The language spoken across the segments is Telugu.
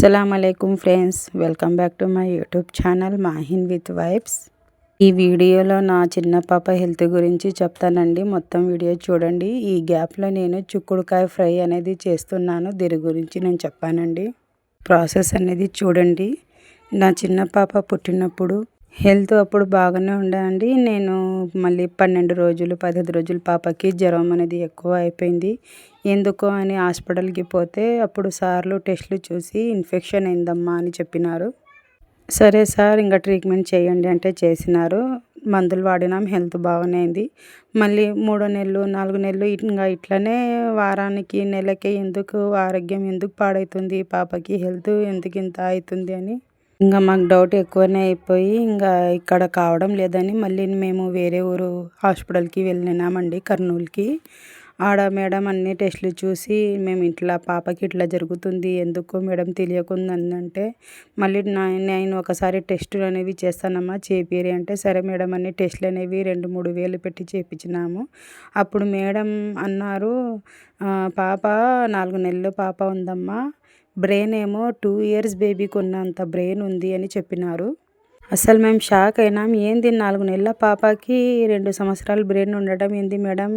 అస్సలం అయికం friends welcome back to my YouTube channel Mahin with vibes. ఈ వీడియోలో నా చిన్న పాప హెల్త్ గురించి చెప్తానండి. మొత్తం వీడియో చూడండి. ఈ గ్యాప్లో నేను చిక్కుడుకాయ ఫ్రై అనేది చేస్తున్నాను. దీని గురించి నేను చెప్పానండి. ప్రాసెస్ అనేది చూడండి. నా చిన్న పాప పుట్టినప్పుడు హెల్త్ అప్పుడు బాగానే ఉండండి నేను మళ్ళీ పన్నెండు రోజులు పదిహేను రోజులు పాపకి జ్వరం అనేది ఎక్కువ అయిపోయింది. ఎందుకు అని హాస్పిటల్కి పోతే అప్పుడు సార్లు టెస్ట్లు చూసి ఇన్ఫెక్షన్ అయిందమ్మా అని చెప్పినారు. సరే సార్ ఇంకా ట్రీట్మెంట్ చేయండి అంటే చేసినారు. మందులు వాడినాం హెల్త్ బాగానే అయింది. మళ్ళీ మూడో నెలలు నాలుగు నెలలు ఇంకా ఇట్లనే వారానికి నెలకి ఎందుకు ఆరోగ్యం ఎందుకు పాడవుతుంది పాపకి హెల్త్ ఎందుకు ఇంత అవుతుంది అని ఇంకా మాకు డౌట్ ఎక్కువనే అయిపోయి ఇంకా ఇక్కడ కావడం లేదని మళ్ళీ మేము వేరే ఊరు హాస్పిటల్కి వెళ్ళినామండి కర్నూలుకి. ఆడ మేడం అన్ని టెస్టులు చూసి మేము ఇట్లా పాపకి ఇట్లా జరుగుతుంది ఎందుకో మేడం తెలియకుందంటే మళ్ళీ నేను ఒకసారి టెస్టులు అనేవి చేస్తానమ్మా చేపిరి అంటే సరే మేడం అన్ని టెస్టులు అనేవి రెండు మూడు వేలు పెట్టి చేపించినాము అప్పుడు మేడం అన్నారు పాప నాలుగు నెలలు పాప ఉందమ్మా బ్రెయిన్ ఏమో టూ ఇయర్స్ బేబీకి ఉన్నంత బ్రెయిన్ ఉంది అని చెప్పినారు. అసలు మేము షాక్ అయినాం. ఏంది నాలుగు నెలల పాపకి రెండు సంవత్సరాలు బ్రెయిన్ ఉండడం ఏంది మేడం?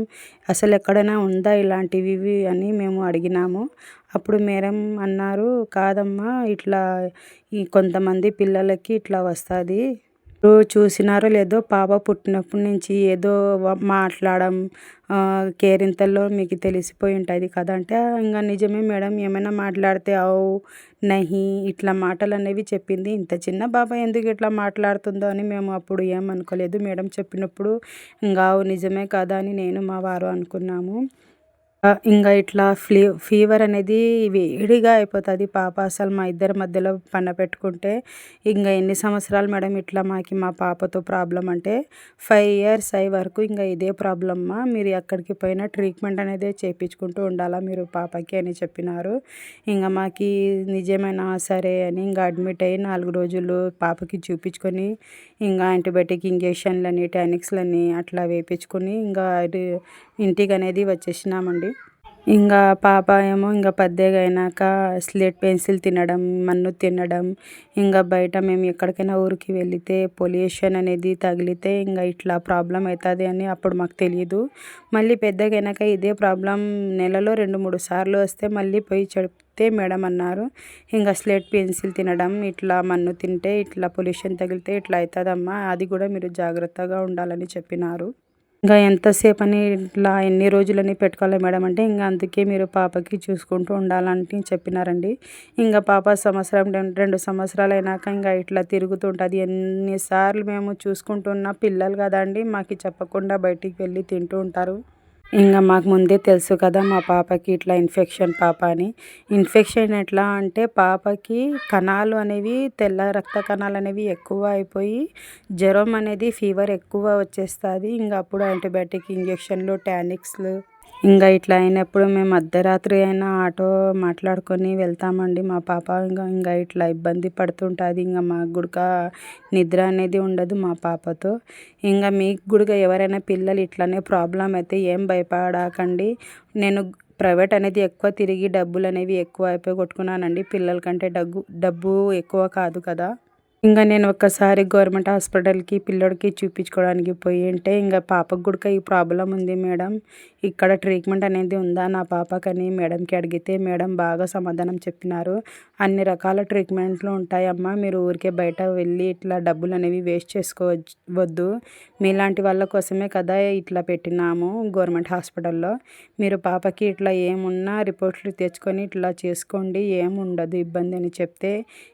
అసలు ఎక్కడైనా ఉందా ఇలాంటివి అని మేము అడిగినాము. అప్పుడు మేడం అన్నారు కాదమ్మా ఇట్లా ఈ కొంతమంది పిల్లలకి ఇట్లా వస్తుంది. చూసినారో లేదో పాప పుట్టినప్పటి నుంచి ఏదో మాట్లాడడం కేరింతల్లో మీకు తెలిసిపోయి ఉంటుంది కదా అంటే ఇంకా నిజమే మేడం ఏమైనా మాట్లాడితే అవు నహి ఇట్లా మాటలు అనేవి చెప్పింది. ఇంత చిన్న బాబా ఎందుకు ఇట్లా మాట్లాడుతుందో అని మేము అప్పుడు ఏమనుకోలేదు మేడం చెప్పినప్పుడు ఇంకా నిజమే కదా అని నేను మా వారు అనుకున్నాము. ఇంకా ఇట్లా ఫ్లీ ఫీవర్ అనేది వేడిగా అయిపోతుంది పాప. అసలు మా ఇద్దరి మధ్యలో పన్న పెట్టుకుంటే ఇంకా ఎన్ని సంవత్సరాలు మేడం ఇట్లా మాకి మా పాపతో ప్రాబ్లం అంటే ఫైవ్ ఇయర్స్ అయ్యే వరకు ఇంకా ఇదే ప్రాబ్లమ్మా మీరు ఎక్కడికి పోయినా ట్రీట్మెంట్ అనేది చేయించుకుంటూ ఉండాలా మీరు పాపకి అని చెప్పినారు. ఇంకా మాకి నిజమైన సరే అని ఇంకా అడ్మిట్ అయ్యి నాలుగు రోజులు పాపకి చూపించుకొని ఇంకా యాంటీబయాటిక్ ఇంజెక్షన్లని టానిక్స్లని అట్లా వేయించుకొని ఇంకా ఇంటికి అనేది వచ్చేసినామండి. ఇంకా పాప ఏమో ఇంకా పెద్దగా అయినాక స్లేట్ పెన్సిల్ తినడం మన్ను తినడం ఇంకా బయట మేము ఎక్కడికైనా ఊరికి వెళితే పొల్యూషన్ అనేది తగిలితే ఇంకా ఇట్లా ప్రాబ్లం అవుతుంది అని అప్పుడు మాకు తెలియదు మళ్ళీ పెద్దగా అయినాక ఇదే ప్రాబ్లం నెలలో రెండు మూడు సార్లు వస్తే మళ్ళీ పోయి చెప్తే మేడం అన్నారు. ఇంకా స్లేట్ పెన్సిల్ తినడం ఇట్లా మన్ను తింటే ఇట్లా పొల్యూషన్ తగిలితే ఇట్లా అవుతుందమ్మా అది కూడా మీరు జాగ్రత్తగా ఉండాలని చెప్పినారు. ఇంకా ఎంతసేపు అని ఇట్లా ఎన్ని రోజులని పెట్టుకోవాలి మేడం అంటే ఇంకా అందుకే మీరు పాపకి చూసుకుంటూ ఉండాలని చెప్పినారండి. ఇంకా పాప సంవత్సరం రెండు సంవత్సరాలు అయినాక ఇంకా ఇట్లా తిరుగుతుంటుంది ఎన్నిసార్లు మేము చూసుకుంటున్న పిల్లలు కదండి మాకు చెప్పకుండా బయటికి వెళ్ళి తింటూ ఉంటారు. ఇంకా మాకు ముందే తెలుసు కదా మా పాపకి ఇట్లా ఇన్ఫెక్షన్ పాప అని. ఇన్ఫెక్షన్ ఎట్లా అంటే పాపకి కణాలు అనేవి తెల్ల రక్త కణాలు అనేవి ఎక్కువ అయిపోయి జ్వరం అనేది ఫీవర్ ఎక్కువ వచ్చేస్తుంది. ఇంకా అప్పుడు యాంటీబయాటిక్ ఇంజెక్షన్లు టానిక్స్లు ఇంకా ఇట్లా అయినప్పుడు మేము అర్ధరాత్రి అయినా ఆటో మాట్లాడుకొని వెళ్తామండి. మా పాప ఇంకా ఇంకా ఇట్లా ఇబ్బంది పడుతుంటుంది. ఇంకా మాకు కూడా నిద్ర అనేది ఉండదు మా పాపతో. ఇంకా మీకు కూడా ఎవరైనా పిల్లలు ఇట్లానే ప్రాబ్లం అయితే ఏం భయపడకండి. నేను ప్రైవేట్ అనేది ఎక్కువ తిరిగి డబ్బులు అనేవి ఎక్కువ అయిపోయి కొట్టుకున్నానండి. పిల్లల కంటే డబ్బు డబ్బు ఎక్కువ కాదు కదా. ఇంకా నేను ఒక్కసారి గవర్నమెంట్ హాస్పిటల్కి పిల్లోడికి చూపించుకోవడానికి పోయి ఉంటే ఇంకా పాపకు కూడా ఈ ప్రాబ్లం ఉంది మేడం. ఇక్కడ ట్రీట్మెంట్ అనేది ఉందా నా పాపకని మేడంకి అడిగితే మేడం బాగా సమాధానం చెప్పినారు. అన్ని రకాల ట్రీట్మెంట్లు ఉంటాయమ్మా మీరు ఊరికే బయట వెళ్ళి ఇట్లా డబ్బులు అనేవి వేస్ట్ చేసుకోవద్దు. మీలాంటి వాళ్ళ కోసమే కదా ఇట్లా పెట్టినాము గవర్నమెంట్ హాస్పిటల్లో. మీరు పాపకి ఇట్లా ఏమున్నా రిపోర్ట్లు తెచ్చుకొని ఇట్లా చేసుకోండి ఏముండదు ఇబ్బంది అని చెప్తే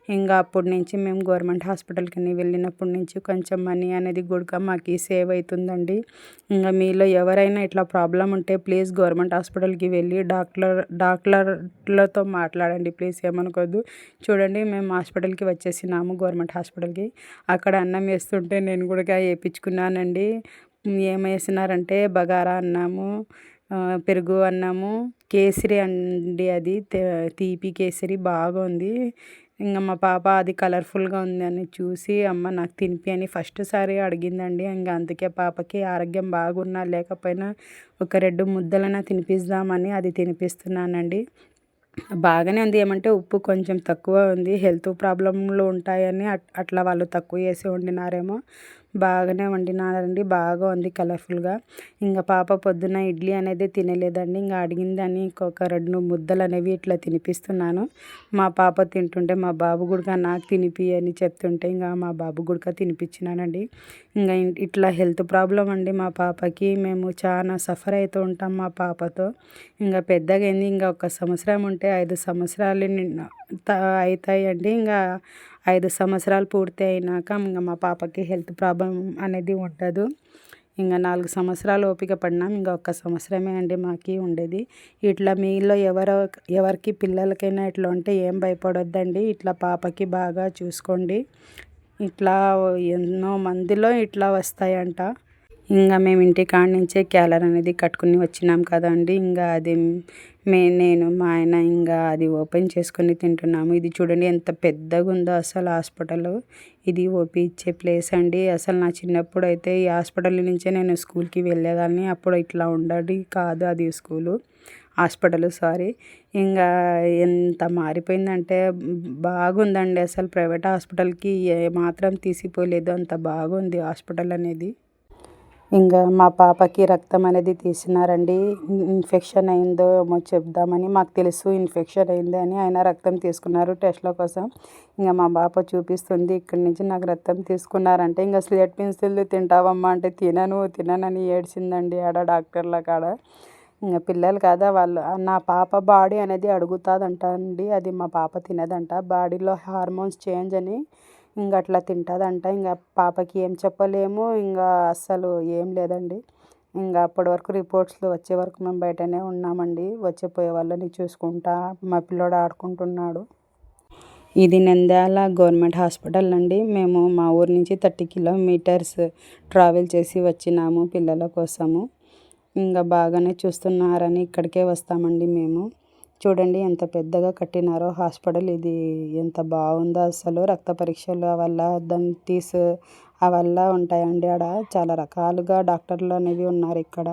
ఇంకా అప్పటి నుంచి మేము గవర్నమెంట్ గవర్నమెంట్ హాస్పిటల్కి వెళ్ళినప్పటి నుంచి కొంచెం మనీ అనేది కూడా మాకు సేవ్ అవుతుందండి ఇంకా మీలో ఎవరైనా ఇట్లా ప్రాబ్లం ఉంటే ప్లీజ్ గవర్నమెంట్ హాస్పిటల్కి వెళ్ళి డాక్టర్ డాక్టర్లతో మాట్లాడండి ప్లీజ్ ఏమనుకోద్దు. చూడండి మేము హాస్పిటల్కి వచ్చేసినాము గవర్నమెంట్ హాస్పిటల్కి. అక్కడ అన్నం వేస్తుంటే నేను కూడా వేయించుకున్నానండి ఏం వేసినారంటే బగారా అన్నాము పెరుగు అన్నము కేసరి అండి అది తీపి కేసరి బాగుంది. ఇంకా మా పాప అది కలర్ఫుల్గా ఉందని చూసి అమ్మ నాకు తినిపి అని ఫస్ట్ సారి అడిగిందండి. ఇంకా అందుకే పాపకి ఆరోగ్యం బాగున్నా లేకపోయినా ఒక రెండు ముద్దలైనా తినిపిద్దామని అది తినిపిస్తున్నానండి. బాగానే ఉంది. ఏమంటే ఉప్పు కొంచెం తక్కువ ఉంది. హెల్త్ ప్రాబ్లంలు ఉంటాయని అట్- అట్లా వాళ్ళు తక్కువ వేసి వండినారేమో. బాగానే వండినారండి. బాగా ఉంది కలర్ఫుల్గా. ఇంకా పాప పొద్దున ఇడ్లీ అనేది తినలేదండి. ఇంకా అడిగిందని ఇంకొక రెండు ముద్దలు అనేవి ఇట్లా తినిపిస్తున్నాను. మా పాప తింటుంటే మా బాబు గుడిక నాకు తినిపి అని చెప్తుంటే ఇంకా మా బాబు గుడిక తినిపించినానండి. ఇంకా ఇట్లా హెల్త్ ప్రాబ్లం అండి మా పాపకి. మేము చాలా సఫర్ అవుతూ ఉంటాం మా పాపతో. ఇంకా పెద్దగా అయింది. ఇంకా ఒక సంవత్సరం ఉంటే ఐదు సంవత్సరాలు అవుతాయండి ఇంకా ఐదు సంవత్సరాలు పూర్తి అయినాక ఇంకా మా పాపకి హెల్త్ ప్రాబ్లం అనేది ఉండదు. ఇంకా నాలుగు సంవత్సరాలు ఓపిక పడినాం. ఇంకా ఒక్క సంవత్సరమే అండి మాకి ఉండేది. ఇట్లా మీలో ఎవరో ఎవరికి పిల్లలకైనా ఇట్లా ఉంటే ఏం భయపడొద్దండి. ఇట్లా పాపకి బాగా చూసుకోండి. ఇట్లా ఎన్నో మందిలో ఇట్లా వస్తాయంట. ఇంకా మేము ఇంటి కాడ నుంచే క్యాలర్ అనేది కట్టుకుని వచ్చినాం కదండి. ఇంకా అది మే నేను మా ఆయన ఇంకా అది ఓపెన్ చేసుకొని తింటున్నాము. ఇది చూడండి ఎంత పెద్దగా ఉందో అసలు హాస్పిటల్. ఇది ఓపీ ఇచ్చే ప్లేస్ అండి. అసలు నా చిన్నప్పుడు అయితే ఈ హాస్పిటల్ నుంచే నేను స్కూల్కి వెళ్ళేదాన్ని. అప్పుడు ఇట్లా ఉండడి కాదు అది స్కూలు హాస్పిటల్ సారీ. ఇంకా ఎంత మారిపోయిందంటే బాగుందండి. అసలు ప్రైవేట్ హాస్పిటల్కి ఏ మాత్రం తీసిపోలేదు. అంత బాగుంది హాస్పిటల్ అనేది. ఇంకా మా పాపకి రక్తం అనేది తీసినారండి. ఇన్ఫెక్షన్ అయిందో ఏమో చెప్దామని మాకు తెలుసు ఇన్ఫెక్షన్ అయింది అని ఆయన రక్తం తీసుకున్నారు టెస్ట్ల కోసం. ఇంకా మా పాప చూపిస్తుంది ఇక్కడి నుంచి నాకు రక్తం తీసుకున్నారంటే ఇంకా స్లేట్ పెన్సిల్ తింటావమ్మా అంటే తినను తిననని ఏడ్చిందండి ఆడ డాక్టర్ల కాడ. ఇంకా పిల్లలు కదా వాళ్ళు నా పాప బాడీ అనేది అడుగుతుందంట అండి అది మా పాప తినదంట. బాడీలో హార్మోన్స్ చేంజ్ అని ఇంకా అట్లా తింటుందంట. ఇంకా పాపకి ఏం చెప్పలేము. ఇంకా అస్సలు ఏం లేదండి. ఇంకా అప్పటి వరకు రిపోర్ట్స్లో వచ్చే వరకు మేము బయటనే ఉన్నామండి. వచ్చేపోయే వాళ్ళని చూసుకుంటా మా పిల్లోడు ఆడుకుంటున్నాడు. ఇది నంద్యాల గవర్నమెంట్ హాస్పిటల్ అండి. మేము మా ఊరు నుంచి థర్టీ కిలోమీటర్స్ ట్రావెల్ చేసి వచ్చినాము పిల్లల కోసము. ఇంకా బాగానే చూస్తున్నారని ఇక్కడికే వస్తామండి మేము. చూడండి ఎంత పెద్దగా కట్టినారో హాస్పిటల్ ఇది ఎంత బాగుందో అసలు. రక్త పరీక్షలు వల్ల దంతీస్ అవల్ల ఉంటాయండి ఆడ. చాలా రకాలుగా డాక్టర్లు అనేవి ఉన్నారు ఇక్కడ.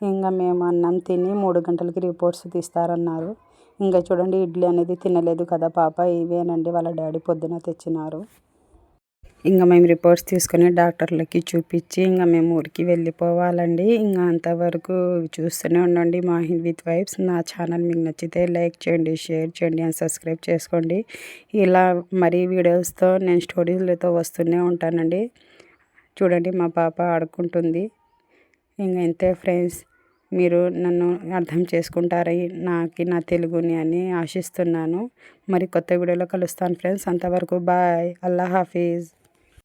ఇంకా మేము అన్నం తిని మూడు గంటలకి రిపోర్ట్స్ తీస్తారన్నారు. ఇంకా చూడండి ఇడ్లీ అనేది తినలేదు కదా పాప. ఇవేనండి వాళ్ళ డాడీ పొద్దున తెచ్చినారు. ఇంకా మేము రిపోర్ట్స్ తీసుకొని డాక్టర్లకి చూపించి ఇంకా మేము ఊరికి వెళ్ళిపోవాలండి. ఇంకా అంతవరకు చూస్తూనే ఉండండి మాహిన్ విత్ వైబ్స్ నా ఛానల్ మీకు నచ్చితే లైక్ చేయండి షేర్ చేయండి అండ్ సబ్స్క్రైబ్ చేసుకోండి. ఇలా మరీ వీడియోస్తో నేను స్టోరీలతో వస్తూనే ఉంటానండి. చూడండి మా పాప ఆడుకుంటుంది. ఇంకా ఇంతే ఫ్రెండ్స్ మీరు నన్ను అర్థం చేసుకుంటారని నాకు నా తెలుగుని అని ఆశిస్తున్నాను. మరి కొత్త వీడియోలో కలుస్తాను ఫ్రెండ్స్ అంతవరకు బాయ్ అల్లా హాఫీజ్.